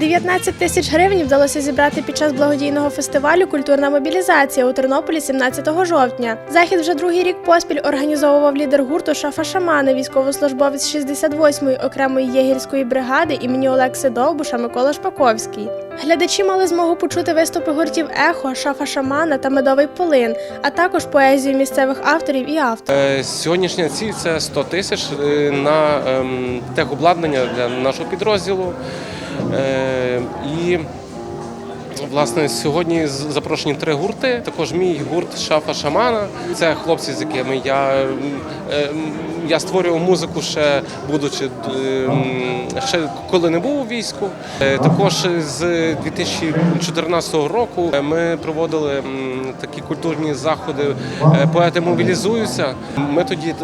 19 тисяч гривень вдалося зібрати під час благодійного фестивалю Культурна мобілізація у Тернополі 17 жовтня. Захід вже другий рік поспіль організовував лідер гурту Шафа Шамана, військовослужбовець 68-ї окремої єгерської бригади імені Олекси Довбуша Микола Шпаковський. Глядачі мали змогу почути виступи гуртів Ехо, Шафа Шамана та Медовий Полин, а також поезію місцевих авторів і авторів. Е, Сьогоднішня ціль це 100 тисяч е, на ем, техобладнання для нашого підрозділу. Е, І власне сьогодні запрошені три гурти. Також мій гурт Шафа Шамана. Це хлопці, з якими я, е, я створював музику ще будучи е, ще коли не був у війську. Е, Також з 2014 року ми проводили такі культурні заходи. е, Поети мобілізуються. Ми тоді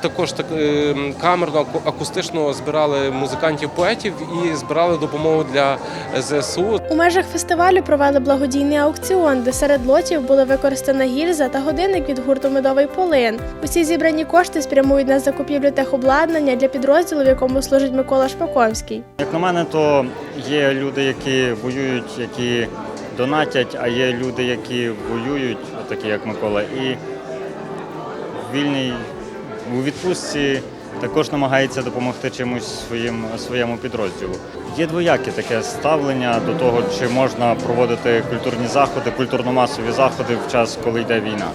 також так е, камерно аку- акустично збирали музикантів поетів і збирали допомогу для ЗСУ. У межах фестивалю провели благодійний аукціон, де серед лотів були використана гільза та годинник від гурту Медовий полин. Усі зібрані кошти спрямують на закупівлю техобладнання для підрозділу, в якому служить Микола Шпаковський. Як на мене, то є люди, які воюють, які донатять, а є люди, які воюють, такі як Микола, і вільний у відпустці також намагається допомогти чимось своїм, своєму підрозділу. Є двояке таке ставлення до того, чи можна проводити культурні заходи, культурно-масові заходи в час, коли йде війна.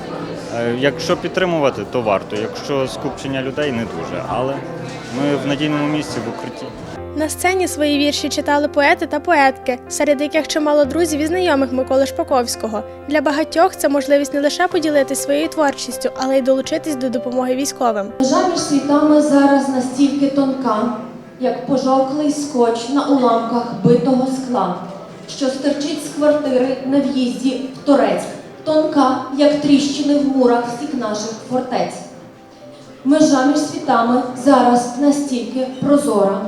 Е, Якщо підтримувати, то варто. Якщо скупчення людей не дуже. Але ми в надійному місці в укритті. На сцені свої вірші читали поети та поетки, серед яких чимало друзів і знайомих Миколи Шпаковського. Для багатьох це можливість не лише поділитися своєю творчістю, але й долучитись до допомоги військовим. Межа між світами зараз настільки тонка, як пожовклий скотч на уламках битого скла, що стирчить з квартири на в'їзді в Торецьк, тонка, як тріщини в мурах всіх наших фортець. Межа між світами зараз настільки прозора,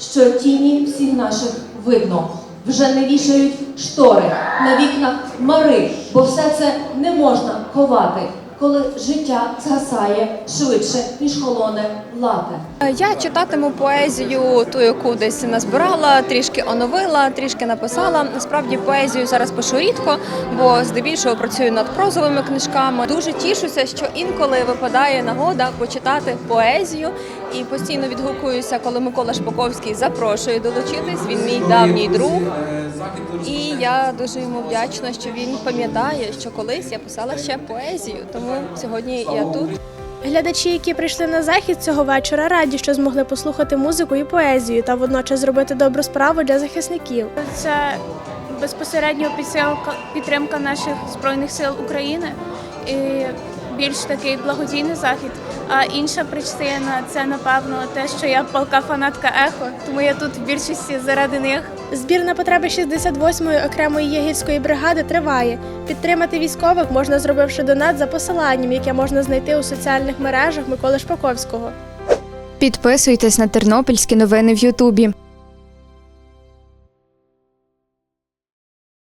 що тіні всіх наших видно. Вже не вішають штори на вікнах мари, бо все це не можна ховати, коли життя згасає швидше, ніж холоне лате. Я читатиму поезію, ту, яку десь назбирала, трішки оновила, трішки написала. Насправді поезію зараз пишу рідко, бо здебільшого працюю над прозовими книжками. Дуже тішуся, що інколи випадає нагода почитати поезію і постійно відгукуюся, коли Микола Шпаковський запрошує долучитись. Він мій давній друг. І я дуже йому вдячна, що він пам'ятає, що колись я писала ще поезію. Тому сьогодні я тут. Глядачі, які прийшли на захід цього вечора, раді, що змогли послухати музику і поезію та водночас зробити добру справу для захисників. Це безпосередньо підсилка, підтримка наших збройних сил України і більш такий благодійний захід. А інша причина це напевно те, що я палка фанатка ехо, тому я тут в більшості заради них. Збір на потреби 68-ї окремої єгільської бригади триває. Підтримати військових можна, зробивши донат за посиланням, яке можна знайти у соціальних мережах Миколи Шпаковського. Підписуйтесь на тернопільські новини в Ютубі.